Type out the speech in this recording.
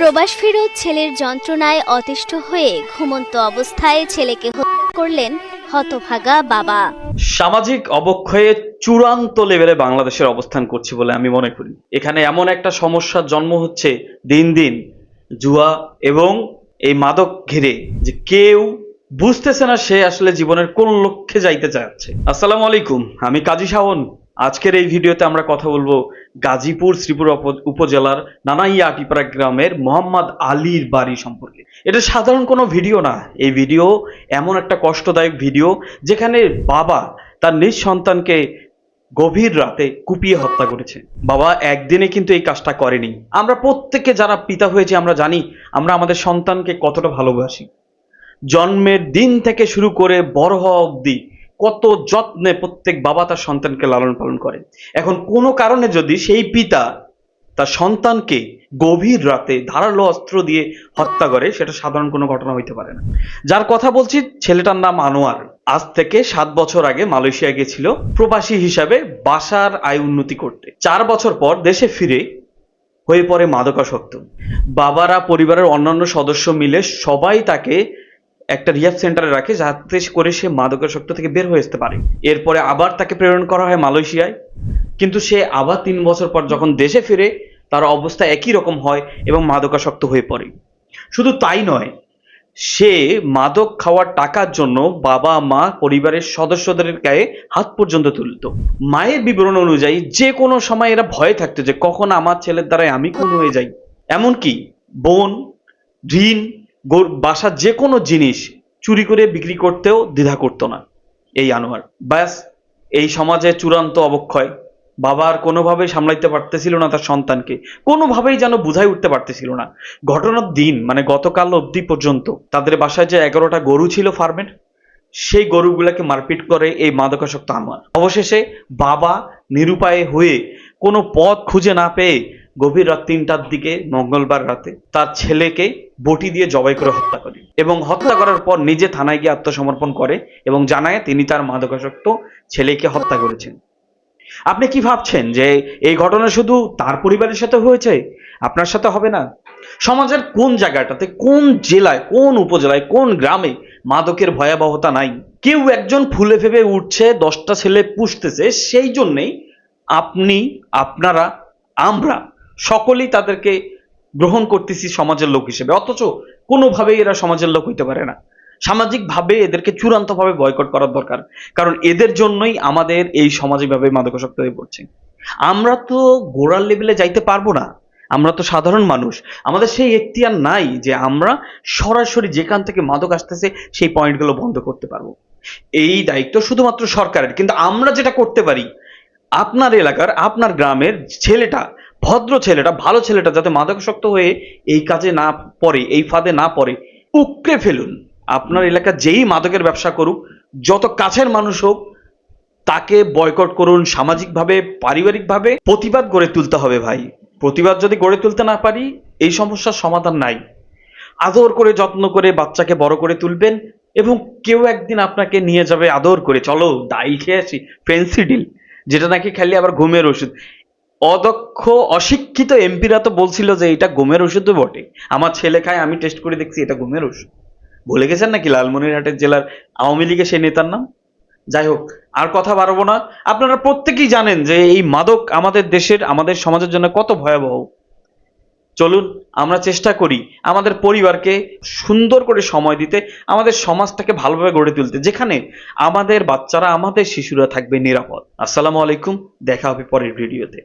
প্রবাস ফেরত ছেলের যন্ত্রণায় অতিষ্ঠ হয়ে ঘুমন্ত অবস্থায় ছেলেকে হত্যা করলেন হতভাগা বাবা। সামাজিক অবক্ষয়ে চূড়ান্ত লেভেলে বাংলাদেশের অবস্থান করছে বলে আমি মনে করি। এখানে এমন একটা সমস্যার জন্ম হচ্ছে দিন দিন, জুয়া এবং এই মাদক ঘিরে যে কেউ বুঝতেছে না সে আসলে জীবনের কোন লক্ষ্যে যাইতে চাচ্ছে। আসসালামু আলাইকুম, আমি কাজী শাওন। আজকের এই ভিডিওতে আমরা কথা বলব গাজীপুর শ্রীপুর উপজেলার নানাইয়া আটিপাড়া গ্রামের মোহাম্মদ আলীর বাড়ি সম্পর্কে। এটা সাধারণ কোনো ভিডিও না। এই ভিডিও এমন একটা কষ্টদায়ক ভিডিও যেখানে বাবা তার নিজ সন্তানকে গভীর রাতে কুপিয়ে হত্যা করেছে। বাবা একদিনে কিন্তু এই কাজটা করেনি। আমরা প্রত্যেকে যারা পিতা হয়েছে, আমরা জানি আমরা আমাদের সন্তানকে কতটা ভালোবাসি। জন্মের দিন থেকে শুরু করে বড় হওয়া অবধি কত যত্নে প্রত্যেক বাবা তার সন্তানকে লালন পালন করে। এখন কোনো কারণে যদি সেই পিতা তার সন্তানকে গভীর রাতে ধারালো অস্ত্র দিয়ে হত্যা করে, সেটা সাধারণ কোনো ঘটনা হইতে পারে না। যার কথা বলছি, ছেলেটার নাম আনোয়ার। আজ থেকে সাত বছর আগে মালয়েশিয়া গেছিল প্রবাসী হিসাবে বাসার আয় উন্নতি করতে। চার বছর পর দেশে ফিরে হয়ে পড়ে মাদকাসক্ত। বাবারা, পরিবারের অন্যান্য সদস্য মিলে সবাই তাকে একটা রিহাব সেন্টারে রাখে, যাতে করে সে মাদকাসক্ত থেকে বের হয়ে আসতে পারে। এরপরে আবার তাকে প্রেরণ করা হয় মালয়েশিয়ায়। কিন্তু সে আবার তিন বছর পর যখন দেশে ফিরে, তার অবস্থা একই রকম হয় এবং মাদকাসক্ত হয়ে পড়ে। শুধু তাই নয়, সে মাদক খাওয়ার টাকার জন্য বাবা, মা, পরিবারের সদস্যদের গায়ে হাত পর্যন্ত তুলত। মায়ের বিবরণ অনুযায়ী যে কোনো সময় এরা ভয়ে থাকতো যে, কখন আমার ছেলের দ্বারাই আমি খুন হয়ে যাই? এমনকি বোন ঋণ বাসার যে কোনো জিনিস চুরি করে বিক্রি করতেও দ্বিধা করতো না এই আনোয়ার। ব্যাস, এই সমাজে চূড়ান্ত অবক্ষয়। বাবা আর কোনোভাবেই সামলাইতে পারতেছিল না তার সন্তানকে। কোনোভাবেই যেন বুঝাই উঠতে পারতেছিল না। ঘটনার দিন মানে গতকাল অবধি পর্যন্ত, তাদের বাসায় যে এগারোটা গরু ছিল ফার্মের, সেই গরুগুলাকে মারপিট করে এই মাদকাসক্ত আনোয়ার। অবশেষে বাবা নিরুপায় হয়ে কোনো পথ খুঁজে না পেয়ে গভীর রাত তিনটার দিকে মঙ্গলবার রাতে তার ছেলেকে বটি দিয়ে জবাই করে হত্যা করে। এবং হত্যা করার পর নিজে থানায় গিয়ে আত্মসমর্পণ করে এবং জানায় তিনি তার মাদকাসক্ত ছেলেকে হত্যা করেছেন। আপনি কি ভাবছেন যে এই ঘটনা শুধু তার পরিবারের সাথে হয়েছে? আপনার সাথে হবে না। সমাজের কোন জায়গাটাতে, কোন জেলায়, কোন উপজেলায়, কোন গ্রামে মাদকের ভয়াবহতা নাই? কেউ একজন ফুলে ফেপে উঠছে, দশটা ছেলে পুষতেছে, সেই জন্যেই আপনি, আপনারা, আমরা সকলেই তাদেরকে গ্রহণ করতেছি সমাজের লোক হিসেবে। অথচ কোনোভাবেই এরা সমাজের লোক হইতে পারে না। সামাজিকভাবে এদেরকে চূড়ান্তভাবে বয়কট করার দরকার। কারণ এদের জন্যই আমাদের এই সামাজিকভাবে মাদকাসক্ত হয়ে পড়ছে। আমরা তো গোড়ার লেভেলে যাইতে পারব না। আমরা তো সাধারণ মানুষ। আমাদের সেই এখতিয়ার নাই যে আমরা সরাসরি যেখান থেকে মাদক আসতেছে সেই পয়েন্টগুলো বন্ধ করতে পারব। এই দায়িত্ব শুধুমাত্র সরকারের। কিন্তু আমরা যেটা করতে পারি, আপনার এলাকার, আপনার গ্রামের ছেলেটা ভদ্র ছেলেটা, ভালো ছেলেটা যাতে মাদকাসক্ত হয়ে এই কাজে না পড়ে, এই ফাঁদে না পড়ে, উকড়ে ফেলুন। আপনার এলাকা যেই মাদকের ব্যবসা করুক, যত কাছের মানুষ হোক, তাকে বয়কট করুন, সামাজিকভাবে, পারিবারিকভাবে, প্রতিবাদ গড়ে তুলতে হবে ভাই। প্রতিবাদ যদি গড়ে তুলতে না পারি, এই সমস্যার সমাধান নাই। আদর করে, যত্ন করে বাচ্চাকে বড় করে তুলবেন এবং কেউ একদিন আপনাকে নিয়ে যাবে আদর করে। চলো ডাইল খেয়ে আসি ফেন্সিডিল যেটা নাকি খেলে আবার ঘুমের ওষুধ। অদক্ষ, অশিক্ষিত এমপিরা তো বলছিল যে এটা ঘুমের ওষুধও বটে। আমার ছেলে খায়, আমি টেস্ট করে দেখছি এটা ঘুমের ওষুধ। ভুলে গেছেন নাকি লালমনিরহাটের জেলার আওয়ামী লীগের সেই নেতার নাম? যাই হোক, আর কথা বাড়বো না। আপনারা প্রত্যেকেই জানেন যে এই মাদক আমাদের দেশের, আমাদের সমাজের জন্য কত ভয়াবহ। চলুন, আমরা চেষ্টা করি আমাদের পরিবারকে সুন্দর করে সময় দিতে, আমাদের সমাজটাকে ভালোভাবে গড়ে তুলতে, যেখানে আমাদের বাচ্চারা, আমাদের শিশুরা থাকবে নিরাপদ। আসসালামু আলাইকুম, দেখা হবে পরের ভিডিওতে।